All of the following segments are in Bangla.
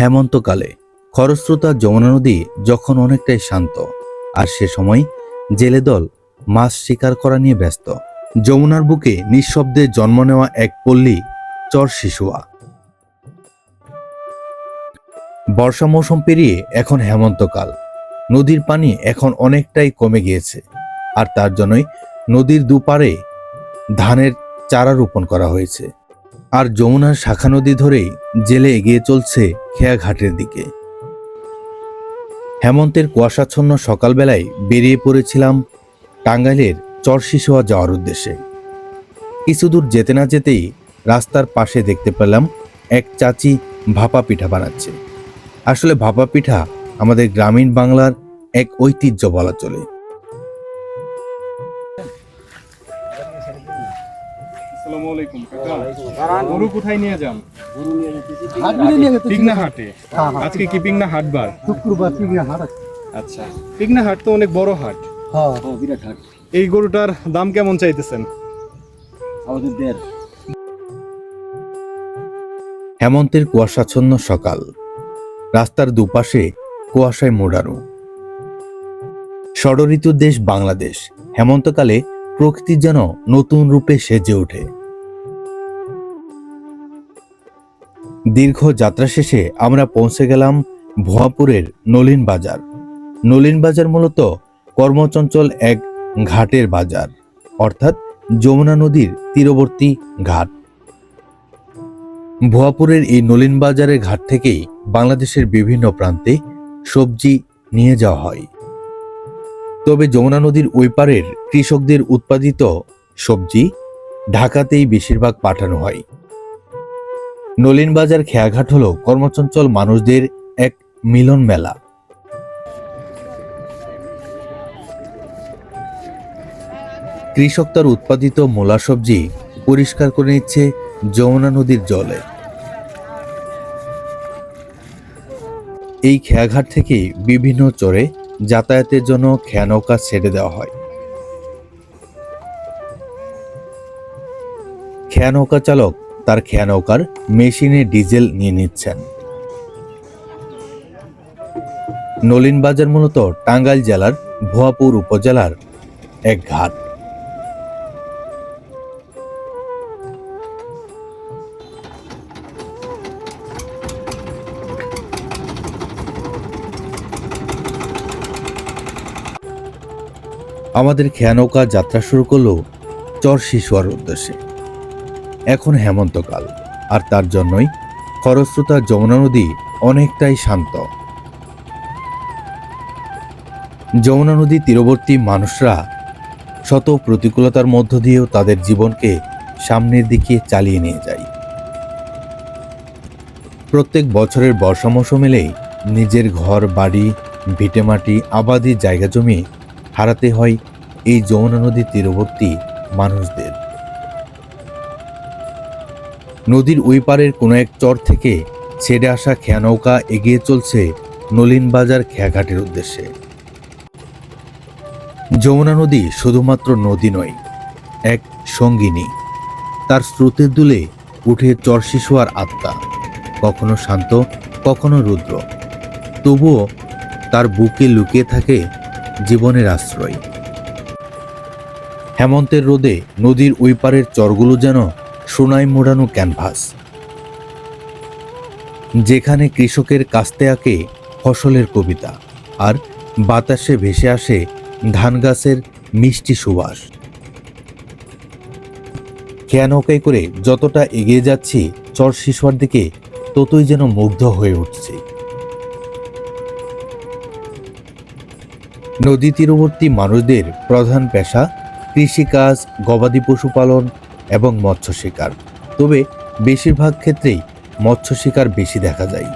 হেমন্তকালে খরস্রোতা যমুনা নদী যখন অনেকটাই শান্ত, আর সে সময় জেলে দল মাছ শিকার করা নিয়ে ব্যস্ত। যমুনার বুকে নিঃশব্দে জন্ম নেওয়া এক পল্লী চর শিশুয়া। বর্ষা মৌসুম পেরিয়ে এখন হেমন্তকাল। নদীর পানি এখন অনেকটাই কমে গিয়েছে, আর তার জন্যই নদীর দুপারে ধানের চারা রোপণ করা হয়েছে। আর যমুনার শাখা নদী ধরেই জেলে এগিয়ে চলছে খেয়াঘাটের দিকে। হেমন্তের কুয়াশাচ্ছন্ন সকালবেলায় বেরিয়ে পড়েছিলাম টাঙ্গাইলের চরশিসোয়া যাওয়ার উদ্দেশ্যে। কিছু দূর যেতে না যেতেই রাস্তার পাশে দেখতে পেলাম এক চাচি ভাপা পিঠা বানাচ্ছে। আসলে ভাপা পিঠা আমাদের গ্রামীণ বাংলার এক ঐতিহ্য বলা চলে। আসসালামু আলাইকুম কাকা। গরু কোথায় নিয়ে যান? হাটগুলি নিয়ে পিগনা হাটে হ্যাঁ, হ্যাঁ। আজকে কি পিগনা হাট বার? শুক্রবার পিগনা হাট আচ্ছা পিগনা হাট তো অনেক বড় হাট। হ্যাঁ। বিরাট হাট। এই গরুটার দাম কেমন চাইতেছেন? আমাদের দের হেমন্তের কুয়াশাচ্ছন্ন সকাল। রাস্তার দুপাশে কুয়াশায় মোড়ানো। ষড়ঋতুর দেশ বাংলাদেশ। হেমন্তকালে প্রকৃতি যেন নতুন রূপে সেজে ওঠে। দীর্ঘ যাত্রা শেষে আমরা পৌঁছে গেলাম ভুয়াপুরের নলিন বাজার। নলিন বাজার মূলত কর্মচঞ্চল এক ঘাটের বাজার, অর্থাৎ যমুনা নদীর তীরবর্তী ঘাট। ভুয়াপুরের এই নলিন বাজারের ঘাট থেকেই বাংলাদেশের বিভিন্ন প্রান্তে সবজি নিয়ে যাওয়া হয়। তবে যমুনা নদীর ওই পারের কৃষকদের উৎপাদিত সবজি ঢাকাতেই বেশিরভাগ পাঠানো হয়। নলিন বাজার খেয়াঘাট হল কর্মচঞ্চল মানুষদের এক মিলন মেলা। কৃষক তার উৎপাদিত মোলা সবজি পরিষ্কার করে নিচ্ছে যমুনা নদীর জলে। এই খেয়াঘাট থেকে বিভিন্ন চরে যাতায়াতের জন্য খেয়া নৌকা ছেড়ে দেওয়া হয়। খেয়া নৌকা চালক তার খেয়া নৌকার মেশিনে ডিজেল নিয়ে নিচ্ছেন। নলিন বাজার মূলত টাঙ্গাইল জেলার ভুয়াপুর উপজেলার এক ঘাট। আমাদের খেয়া নৌকা যাত্রা শুরু করল চর শিশুয়ার উদ্দেশ্যে। এখন হেমন্তকাল, আর তার জন্যই খরস্রোতা যমুনা নদী অনেকটাই শান্ত। যমুনা নদী তীরবর্তী মানুষরা শত প্রতিকূলতার মধ্য দিয়েও তাদের জীবনকে সামনের দিকে চালিয়ে নিয়ে যায়। প্রত্যেক বছরের বর্ষা মৌসুম এলেই নিজের ঘর, বাড়ি ভিটেমাটি আবাদি জায়গা জমি হারাতে হয় এই যমুনা নদীর তীরবর্তী মানুষদের। নদীর ওই পারের কোনো এক চর থেকে ছেড়ে আসা খেয়া নৌকা এগিয়ে চলছে নলিন বাজার খেয়াঘাটের উদ্দেশ্যে। যমুনা নদী শুধুমাত্র নদী নয়, এক সঙ্গিনী। তার স্রোতের দুলে উঠে চর শিশুয়ার আত্মা, কখনো শান্ত, কখনো রুদ্র। তবুও তার বুকে লুকিয়ে থাকে জীবনের আশ্রয়। হেমন্তের রোদে নদীর ওই পারের চরগুলো যেন সোনায় মোড়ানো ক্যানভাস, যেখানে কৃষকের কাস্তে আঁকে ফসলের কবিতা আর বাতাসে ভেসে আসে ধান গাছের মিষ্টি সুবাস। খেয়া নৌকায় করে যতটা এগিয়ে যাচ্ছি, চর শিশুয়ার দিকে ততই যেন মুগ্ধ হয়ে উঠছি। নদী তীরবর্তী মানুষদের প্রধান পেশা কৃষিকাজ, গবাদি পশুপালন এবং মৎস্য শিকার। তবে বেশিরভাগ ক্ষেত্রেই মৎস্য শিকার বেশি দেখা যায়।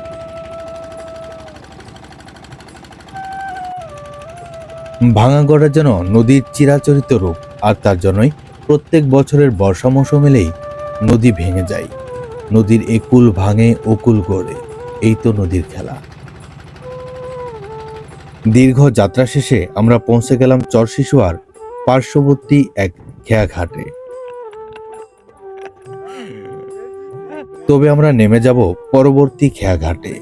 ভাঙাগড়া যেন নদীর চিরাচরিত রূপ, আর তার জন্যই প্রত্যেক বছরের বর্ষা মৌসুম এলেই নদী ভেঙে যায়। নদীর একুল ভাঙে ওকুল গড়ে, এই তো নদীর খেলা। দীর্ঘ যাত্রা শেষে আমরা পৌঁছে গেলাম চরশিশুয়ার পার্শ্ববর্তী এক খেয়াঘাটে। তবে আমরা নেমে যাব পরবর্তী খেয়াঘাটে।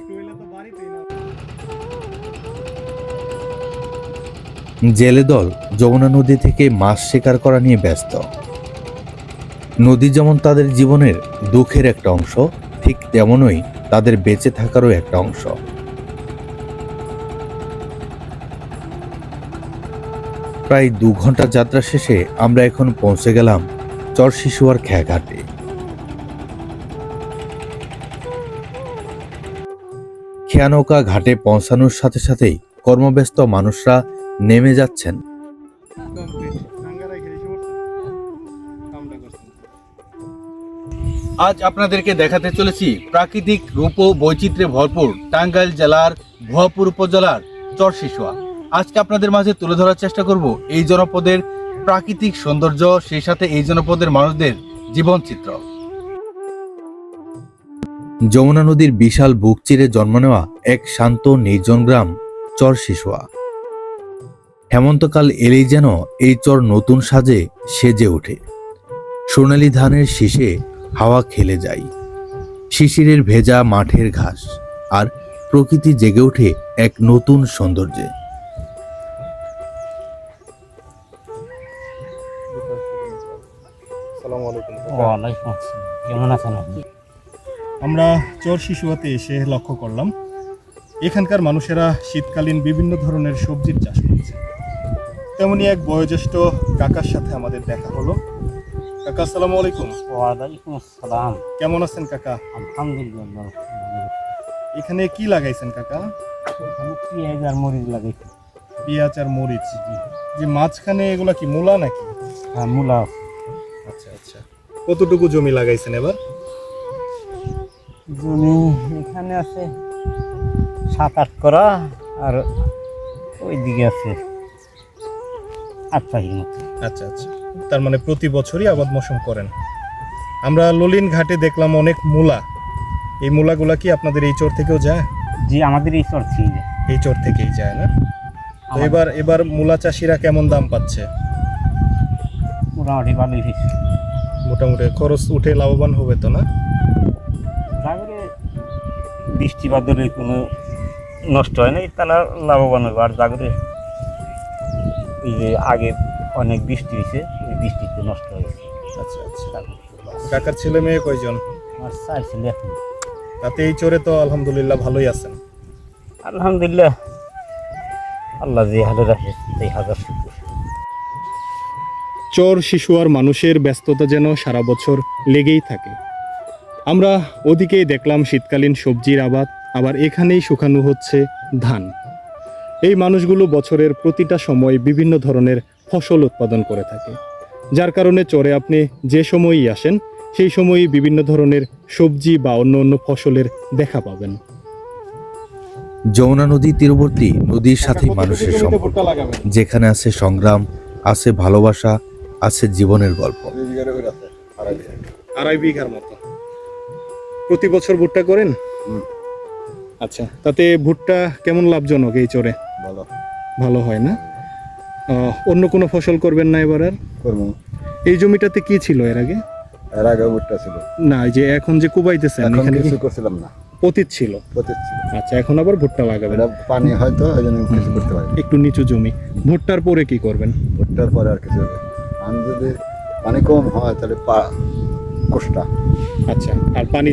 জেলে দল যমুনা নদী থেকে মাছ শিকার করা নিয়ে ব্যস্ত। নদী যেমন তাদের জীবনের দুঃখের একটা অংশ, ঠিক তেমনই তাদের বেঁচে থাকারও একটা অংশ। প্রায় দু ঘণ্টা যাত্রা শেষে আমরা এখন পৌঁছে গেলাম চর শিশুয়ার খেয়াঘাটে। খেয়ানৌকা ঘাটে পৌঁছানোর সাথে সাথেই কর্মব্যস্ত মানুষরা নেমে যাচ্ছেন। আজ আপনাদেরকে দেখাতে চলেছি প্রাকৃতিক রূপ বৈচিত্র্যে ভরপুর টাঙ্গাইল জেলার ভুয়াপুর উপজেলার চর শিশুয়া। আজকে আপনাদের মাঝে তুলে ধরার চেষ্টা করব এই জনপদের প্রাকৃতিক সৌন্দর্য, সেই সাথে এই জনপদের মানুষদের জীবনচিত্র। যমুনা নদীর বিশাল বুক চিরে জন্ম নেওয়া এক শান্ত নির্জন গ্রাম চর শিশুয়া। হেমন্তকাল এলেই যেন এই চর নতুন সাজে সেজে ওঠে। সোনালী ধানের শীষে হাওয়া খেলে যায়। শিশিরের ভেজা মাঠের ঘাস আর প্রকৃতি জেগে ওঠে এক নতুন সৌন্দর্যে। আসসালামু আলাইকুম। ওয়ালাইকুম আসসালাম। কেমন আছেন আপনি? আমরা চর শিশুয়াতে এসে লক্ষ্য করলাম এখানকার মানুষেরা শীতকালীন বিভিন্ন ধরনের সবজির চাষ করছে। তেমনি এক বয়োজ্যেষ্ঠ কাকার সাথে আমাদের দেখা হলো। কাকা আসসালামু আলাইকুম। ওয়ালাইকুম আসসালাম। কেমন আছেন কাকা? আলহামদুলিল্লাহ। এখানে কি লাগাইছেন কাকা? এখানে পেঁয়াজ আর মরিচ লাগাইছি। পেঁয়াজ আর মরিচ। যে মাঝখানে এগুলা কি মূলা নাকি? আর মূলা আচ্ছা আচ্ছা। কতটুকু জমি লাগাইছেন এবার? জমি এখানে আছে সাত আট করা আর আছে আট পাখির মতো। আচ্ছা আচ্ছা। তার মানে প্রতি বছরই আবাদ মৌসুম করেন। আমরা ললিন ঘাটে দেখলাম অনেক মূলা। এই মূলাগুলা কি আপনাদের এই চর থেকেও যায়? জি আমাদের এই চর ছিল এই চর থেকেই যায় না? তো এবার এবার মূলা চাষিরা কেমন দাম পাচ্ছে? মোটামুটি ভালোই মোটামুটি খরচ উঠে লাভবান হবে তো না? বৃষ্টি বাদলে কোনো নষ্ট হয় না তারা লাভবান হবে আর জাগরে এই যে আগে অনেক বৃষ্টি হয়েছে ওই বৃষ্টিতে নষ্ট হয়েছে আচ্ছা আচ্ছা। কাকার ছেলে মেয়ে কয়জন? আমার চার ছেলে এখন। তাতে এই চোরে তো আলহামদুলিল্লাহ ভালোই আছেন। আলহামদুলিল্লাহ আল্লাহ যে হালে রাখে সেই হাজার শুক্র। চর শিশু আর মানুষের ব্যস্ততা যেন সারা বছর লেগেই থাকে। আমরা ওদিকেই দেখলাম শীতকালীন সবজির আবাদ আবার এখানেই শুকানো হচ্ছে ধান। এই মানুষগুলো বছরের প্রতিটা সময় বিভিন্ন ধরনের ফসল উৎপাদন করে থাকে। যার কারণে চরে আপনি যে সময়ই আসেন সেই সময়ই বিভিন্ন ধরনের সবজি বা অন্য অন্য ফসলের দেখা পাবেন। যমুনা নদী তীরবর্তী নদীর সাথে মানুষের সম্পর্ক। যেখানে আছে সংগ্রাম আছে ভালোবাসা আছে জীবনের গল্প। আড়াই বিঘার মতো। প্রতি বছর ভুট্টা করেন। আচ্ছা তাতে ভুট্টা কেমন লাভজনক এই চরে? ভালো। ভালো হয় না? অন্য কোনো ফসল করবেন না এবার আর? করব। এই জমিটাতে কি ছিল এর আগে? এর আগে ভুট্টা ছিল। না এই যে এখন যে কুবাইতেছেন এখন এখানে কি কিছু করছিলাম না। অতীত ছিল? পঁচিশ ছিল। আচ্ছা এখন আবার ভুট্টা লাগাবেন। এটা পানি হয়তো ওই জন্য কিছু করতে পারি একটু নিচু জমি। ভুট্টার পরে কি করবেন? ভুট্টার পরে আর কিছু হবে। পানি যদি পানি কম হয় তাহলে পা কোষ্টা। আচ্ছা আর পানি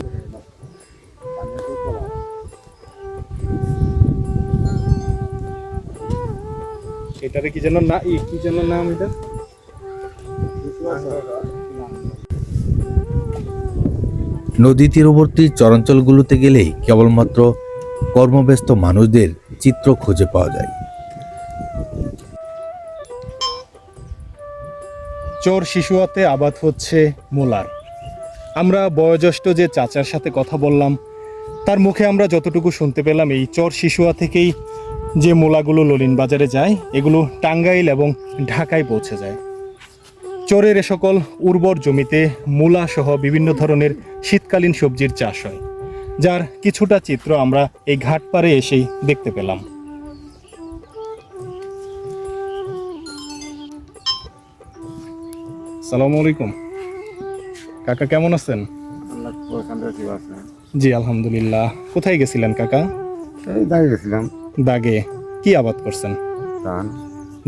এটারে কি যেন না ই, কি যেন নাম এটা? নদী তীরবর্তী চরাঞ্চলগুলোতে গেলেই কেবলমাত্র কর্মব্যস্ত মানুষদের চিত্র খুঁজে পাওয়া যায়। চোর শিশুয়াতে আবাদ হচ্ছে মোলার। আমরা বয়োজ্যেষ্ঠ যে চাচার সাথে কথা বললাম তার মুখে আমরা যতটুকু শুনতে পেলাম এই চর শিশুয়া থেকেই যে মোলাগুলো ললিন বাজারে যায় এগুলো টাঙ্গাইল এবং ঢাকায় পৌঁছে যায়। চোরের এ সকল উর্বর জমিতে মূলা সহ বিভিন্ন ধরনের শীতকালীন সবজির চাষ হয় যার কিছুটা চিত্র আমরা এই ঘাট পাড়ে এসেই দেখতে পেলাম। সালামু আলাইকুম। কাকা কেমন আছেন? জি আলহামদুলিল্লাহ। কোথায় গেছিলেন কাকা? গেছিলাম। দাগে কি আবাদ করছেন? ধান।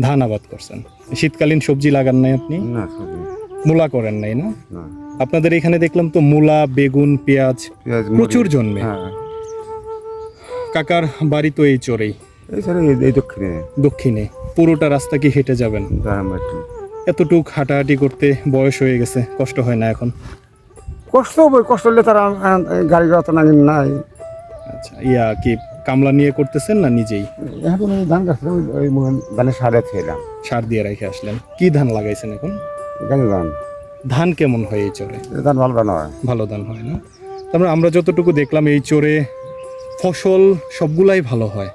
ধান আবাদ করছেন। শীতকালীন সবজি লাগান নাই আপনি? না সবজি। মূলা করেন নাই না? আপনাদের এখানে দেখলাম তো মূলা বেগুন পেঁয়াজ প্রচুর জন্মে। হ্যাঁ। কাকার বাড়ি তো এই চরেই। এই দক্ষিণে। দক্ষিণে। পুরোটা রাস্তা কি হেঁটে যাবেন? এতটুক হাঁটাহাঁটি করতে বয়স হয়ে গেছে কষ্ট হয় না এখন? কষ্ট হবে কষ্ট হলে তারা গাড়ি ঘোড়া তো নাই। আচ্ছা ইয়া কি কামলা নিয়ে করতেছেন না নিজেই? এখন ওই ধান গাছ ওই- ওই হয় ধানের সার দিয়ে রেখে আসলেন। কি ধান লাগাইছেন এখন? এখানে ধান ধান কেমন হয় এই চরে? ধান ভালো ধান হয়। ভালো ধান হয় না। তারপরে আমরা যতটুকু দেখলাম এই চরে ফসল সবগুলাই ভালো হয়।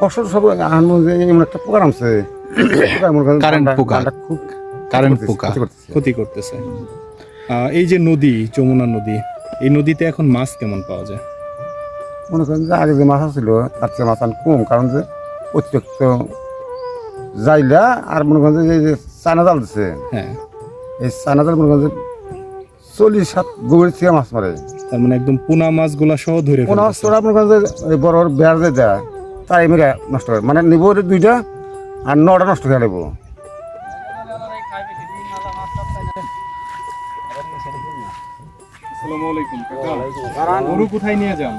ফসল সব এমন একটা পোকা নামছে পোকা মনে করেন কারেন্ট পোকা। খুব কারেন্ট পোকা। ক্ষতি করতেছে। আহ, এই যে নদী যমুনা নদী এই নদীতে এখন মাছ কেমন পাওয়া যায়? মনে করেন যে আগে যে মাছ ছিল তার চেয়ে মাছ আন কম কারণ যে অতিরিক্ত যাইলা আর মনে করেন যে এই যে চায়না জাল দিছে হ্যাঁ। এই চায়না জাল মনে করেন যে চল্লিশ সাত গোবরের থেকে মাছ মারে। তার মানে একদম পোনা মাছগুলা সহ ধরে পোনা মাছ তোরা মনে করেন যে বড় বড় বেড় যে দেয় তাই মেরে নষ্ট করে। মানে নিব দুইটা আর নটা নষ্ট করে নেব। আসসালামু আলাইকুম কাকা। গরু কোথায় নিয়ে যান?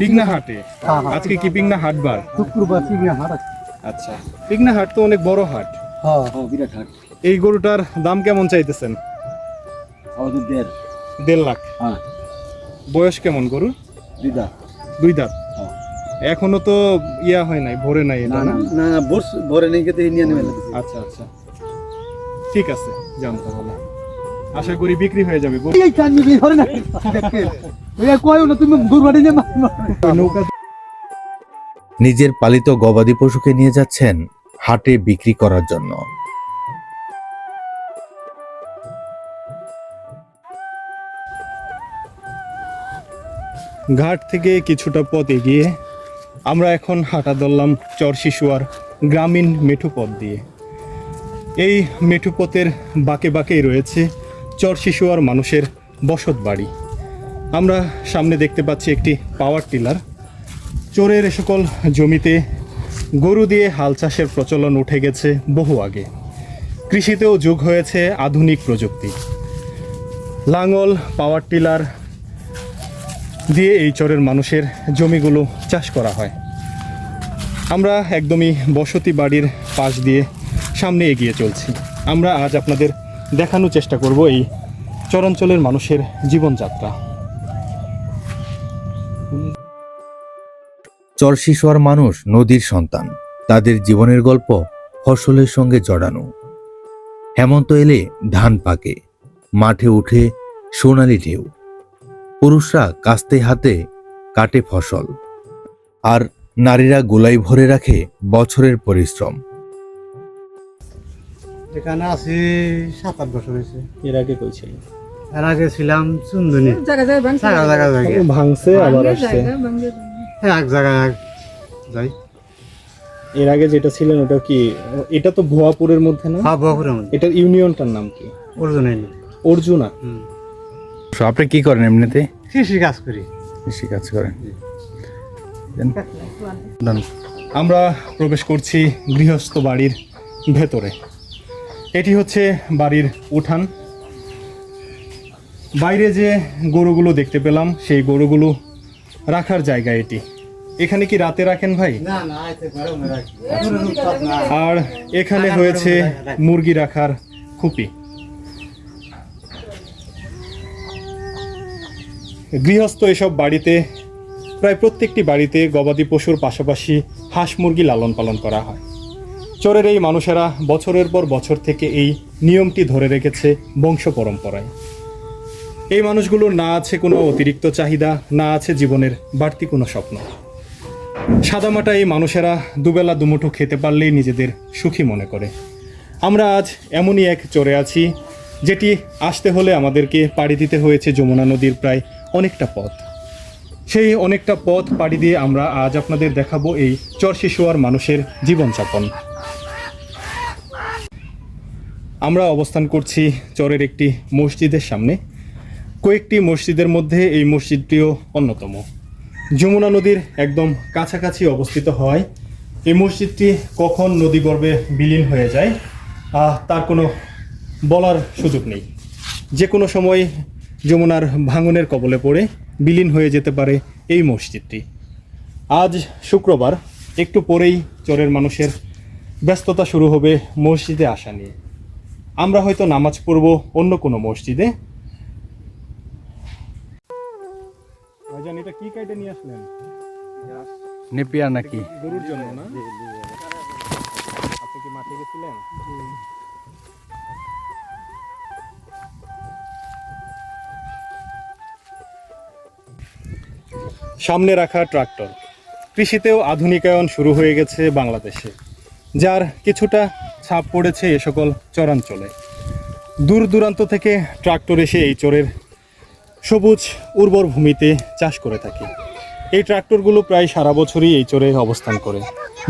পিগনা হাটে। আজকে কি পিগনা হাটবার আচ্ছা। পিগনা হাট তো অনেক বড় হাট। এই গরুটার দাম কেমন চাইতেছেন? দেড়। লাখ। বয়স কেমন গরু দুই দাঁত। এখনও তো ইয়া হয় নাই ভরে নাই এটা না আচ্ছা আচ্ছা। ঠিক আছে যান তাহলে। আশা করি বিক্রি হয়ে যাবে। নিজের পালিত গবাদি পশুকে নিয়ে যাচ্ছেন হাটে বিক্রি করার জন্য। ঘাট থেকে কিছুটা পথ এগিয়ে আমরা এখন হাঁটা ধরলাম চর শিশুয়ার গ্রামীণ মেঠু পথ দিয়ে। এই মেঠু পথের বাঁকে বাঁকেই রয়েছে চর শিশুয়ার মানুষের বসত বাড়ি। আমরা সামনে দেখতে পাচ্ছি একটি পাওয়ার টিলার চোরের সকল জমিতে গরু দিয়ে হাল চাষের প্রচলন উঠে গেছে বহু আগে। কৃষিতেও যুগ হয়েছে আধুনিক প্রযুক্তি। লাঙল পাওয়ার টিলার দিয়ে এই চরের মানুষের জমিগুলো চাষ করা হয়। আমরা একদমই বসতি বাড়ির পাশ দিয়ে সামনে এগিয়ে চলছি। আমরা আজ আপনাদের দেখানোর চেষ্টা করব এই চরাঞ্চলের মানুষের জীবনযাত্রা। চর শিশুয়ার মানুষ নদীর সন্তান। তাদের জীবনের গল্প ফসলের সঙ্গে জড়ানো। হেমন্ত এলে ধান পাকে মাঠে উঠে সোনালি ঢেউ। পুরুষরা কাস্তে হাতে কাটে ফসল। আর নারীরা গোলাই ভরে রাখে বছরের পরিশ্রম। এখানে আছি সাত আট বছর হয়েছে। এর আগে কইছিল এর আগে ছিলাম চুন্দনি জায়গা জায়গা ভাঙছে ভাঙছে আবার আসছে। জায়গা ভাঙছে এক জায়গায় এক যাই। এর আগে যেটা ছিলেন ওটা কি এটা তো ভুয়াপুরের মধ্যে না? হ্যাঁ বকুরের মধ্যে। এটার ইউনিয়নটার নাম কি? অর্জুন? অর্জুনা আপনি কি করেন এমনিতে? কৃষি কাজ করি। কৃষি কাজ করেন। আমরা প্রবেশ করছি গৃহস্থ বাড়ির ভেতরে। এটি হচ্ছে বাড়ির উঠান। বাইরে যে গরুগুলো দেখতে পেলাম সেই গরুগুলো রাখার জায়গা এটি। এখানে কি রাতে রাখেন ভাই? আর এখানে হয়েছে মুরগি রাখার খুপি। গৃহস্থ এসব বাড়িতে প্রায় প্রত্যেকটি বাড়িতে গবাদি পশুর পাশাপাশি হাঁস মুরগি লালন পালন করা হয়। চরের এই মানুষেরা বছরের পর বছর থেকে এই নিয়মটি ধরে রেখেছে বংশ পরম্পরায়। এই মানুষগুলোর না আছে কোনো অতিরিক্ত চাহিদা, না আছে জীবনের বাড়তি কোনো স্বপ্ন। সাদামাটা এই মানুষেরা দুবেলা দুমুঠো খেতে পারলেই নিজেদের সুখী মনে করে। আমরা আজ এমনই এক চরে আছি, যেটি আসতে হলে আমাদেরকে পাড়ি দিতে হয়েছে যমুনা নদীর প্রায় অনেকটা পথ। সেই অনেকটা পথ পাড়ি দিয়ে আমরা আজ আপনাদের দেখাবো এই চর শিশুয়ার মানুষের জীবনযাপন। আমরা অবস্থান করছি চরের একটি মসজিদের সামনে। কয়েকটি মসজিদের মধ্যে এই মসজিদটিও অন্যতম। যমুনা নদীর একদম কাছাকাছি অবস্থিত হয়। এই মসজিদটি কখন নদী নদীগর্ভে বিলীন হয়ে যায় তার কোনো বলার সুযোগ নেই। যে কোনো সময় যমুনার ভাঙনের কবলে পড়ে বিলীন হয়ে যেতে পারে এই মসজিদটি। আজ শুক্রবার, একটু পরেই চরের মানুষের ব্যস্ততা শুরু হবে মসজিদে আসা নিয়ে। আমরা হয়তো নামাজ পড়ব অন্য কোনো মসজিদে কি কাইটে নিয়ে আসলেন? নেপিয়ার নাকি? গরুর জন্য না? আপনি কি মাঠে গেছিলেন? সামনে রাখা ট্রাক্টর। কৃষিতেও আধুনিকায়ন শুরু হয়ে গেছে বাংলাদেশে যার কিছুটা ছাপ পড়েছে এ সকল চরাঞ্চলে। দূর দূরান্ত থেকে ট্রাক্টর এসে এই চরের সবুজ, উর্বর ভূমিতে চাষ করে থাকে। এই ট্রাক্টরগুলো প্রায় সারা বছরই এই চরে অবস্থান করে।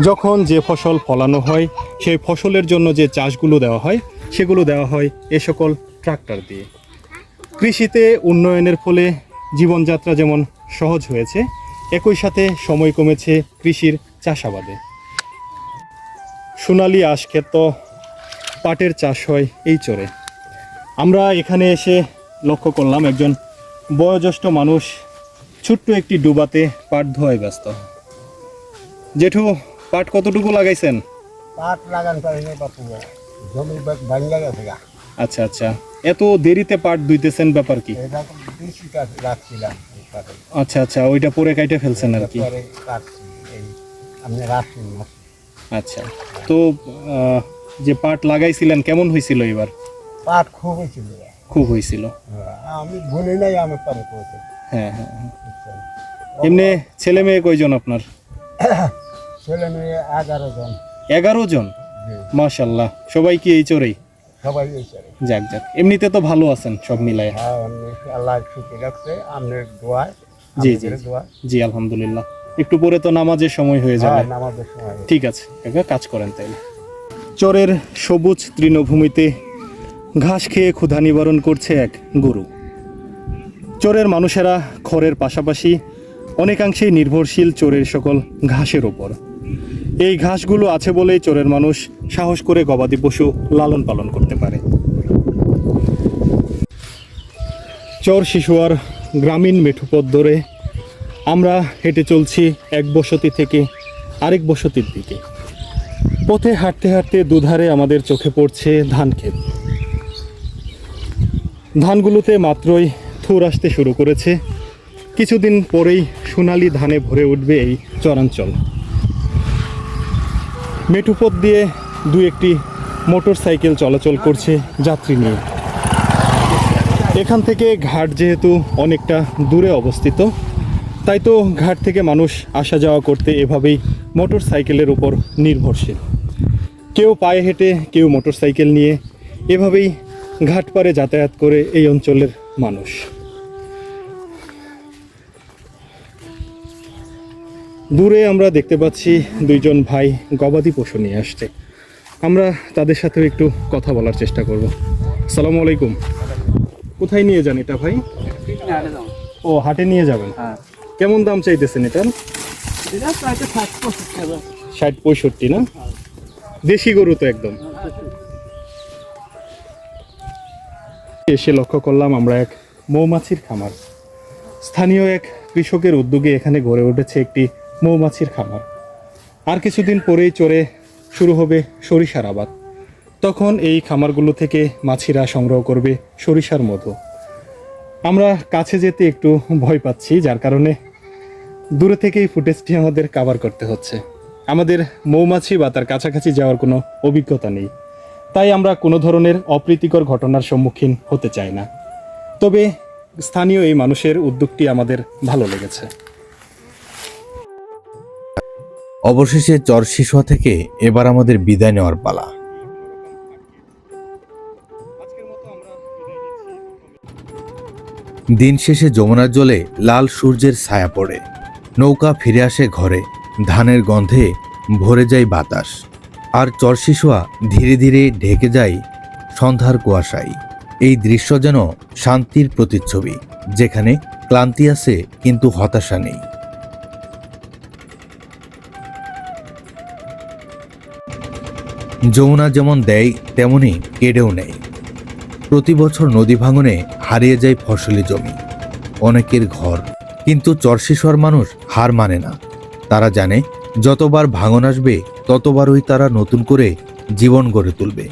যখন যে ফসল ফলানো হয়, সেই ফসলের জন্য যে চাষগুলো দেওয়া হয়, সেগুলো দেওয়া হয় এ সকল ট্রাক্টর দিয়ে। কৃষিতে উন্নয়নের ফলে জীবনযাত্রা যেমন সহজ হয়েছে, একই সাথে সময় কমেছে কৃষির চাষাবাদে। সোনালি আঁশ ক্ষেত পাটের চাষ হয় এই চরে। আমরা এখানে এসে লক্ষ্য করলাম একজন বয়োজ্যেষ্ঠ মানুষ ছোট্ট একটি ডুবাতে পাট ধোয়ায় ব্যস্ত। জেঠু পাট কতটুকু লাগাইছেন? পাট লাগান জমি গেছে আচ্ছা আচ্ছা। এত দেরিতে পাট দুইতেছেন ব্যাপার কি? এটা তো বেশি কাজ রাখছিলাম আচ্ছা আচ্ছা ওইটা পরে কাইটে ফেলছেন আর কি। আচ্ছা তো যে পাট লাগাইছিলেন কেমন হয়েছিল এবার? পাট খুব হয়েছিল খুব হয়েছিল। আমি নাই আমি পারে করেছি হ্যাঁ হ্যাঁ হ্যাঁ। এমনি ছেলে মেয়ে কয়জন আপনার? ছেলে মেয়ে এগারো জন। এগারো জন? মাশাল্লাহ। সবাই কি এই চরেই? সবাই এই যাক যাক। এমনিতে তো ভালো আছেন সব মিলায়। হ্যাঁ আল্লাহ সুখে রাখছে আপনার দোয়ায় জি, জি। জি। আলহামদুলিল্লাহ। একটু পরে তো নামাজের সময় হয়ে যাবে। হ্যাঁ নামাজের সময় ঠিক আছে কাজ করেন তাইলে। চরের সবুজ তৃণভূমিতে ঘাস খেয়ে ক্ষুধা নিবারণ করছে এক গরু। চোরের মানুষেরা খড়ের পাশাপাশি অনেকাংশেই নির্ভরশীল চোরের সকল ঘাসের ওপর। এই ঘাসগুলো আছে বলেই চোরের মানুষ সাহস করে গবাদি পশু লালন পালন করতে পারে। চর শিশুয়ার গ্রামীণ মেঠোপথ ধরে আমরা হেঁটে চলছি এক বসতি থেকে আরেক বসতির দিকে। পথে হাঁটতে হাঁটতে দুধারে আমাদের চোখে পড়ছে ধান ক্ষেত ধানগুলোতে মাত্রই থুর আসতে শুরু করেছে। কিছুদিন পরেই সোনালি ধানে ভরে উঠবে এই চরাঞ্চল। মেঠুপথ দিয়ে দু একটি মোটর সাইকেল চলাচল করছে যাত্রী নিয়ে। এখান থেকে ঘাট যেহেতু অনেকটা দূরে অবস্থিত, তাই তো ঘাট থেকে মানুষ আসা যাওয়া করতে এভাবেই মোটর সাইকেলের উপর নির্ভরশীল। কেউ পায়ে হেঁটে, কেউ মোটর সাইকেল নিয়ে এভাবেই ঘাট পারে যাতায়াত করে এই অঞ্চলের মানুষ। দূরে আমরা দেখতে পাচ্ছি দুইজন ভাই গবাদি পশু নিয়ে আসছে। আমরা তাদের সাথেও একটু কথা বলার চেষ্টা করব। সালামু আলাইকুম। কোথায় নিয়ে যান এটা ভাই? ও হাটে নিয়ে যাবেন? কেমন দাম চাইতেছেন এটার? ষাট পঁয়ষট্টি না? দেশি গরু তো একদম। এসে লক্ষ্য করলাম, আমরা এক মৌমাছির খামার। স্থানীয় এক কৃষকের উদ্যোগে এখানে গড়ে উঠেছে একটি মৌমাছির খামার। আর কিছুদিন পরেই চড়ে শুরু হবে সরিষার আবাদ। তখন এই খামারগুলো থেকে মাছিরা সংগ্রহ করবে সরিষার মধু। আমরা কাছে যেতে একটু ভয় পাচ্ছি, যার কারণে দূরে থেকেই ফুটেজটি আমাদের কাভার করতে হচ্ছে। আমাদের মৌমাছি বা তার কাছাকাছি যাওয়ার কোনো অভিজ্ঞতা নেই। তাই আমরা কোনো ধরনের অপ্রীতিকর ঘটনার সম্মুখীন হতে চাই না। তবে স্থানীয় এই মানুষের উদ্যোগটি আমাদের ভালো লেগেছে। অবশেষে চর শিশুয়া থেকে এবার আমাদের বিদায় নেওয়ার পালা। দিন শেষে যমুনার জলে লাল সূর্যের ছায়া পড়ে। নৌকা ফিরে আসে ঘরে। ধানের গন্ধে ভরে যায় বাতাস। আর চরশিশুয়া ধীরে ধীরে ঢেকে যায় সন্ধ্যার কুয়াশায়। এই দৃশ্য যেন শান্তির প্রতিচ্ছবি, যেখানে ক্লান্তি আছে কিন্তু হতাশা নেই। যমুনা যেমন দেয়, তেমনি কেড়েও নেয়। প্রতি বছর নদী ভাঙনে হারিয়ে যায় ফসলি জমি। অনেকের ঘর, কিন্তু চরশিশর মানুষ হার মানে না। তারা জানে যতবার ভাঙন আসবে ততবারই তারা নতুন করে জীবন গড়ে তুলবে।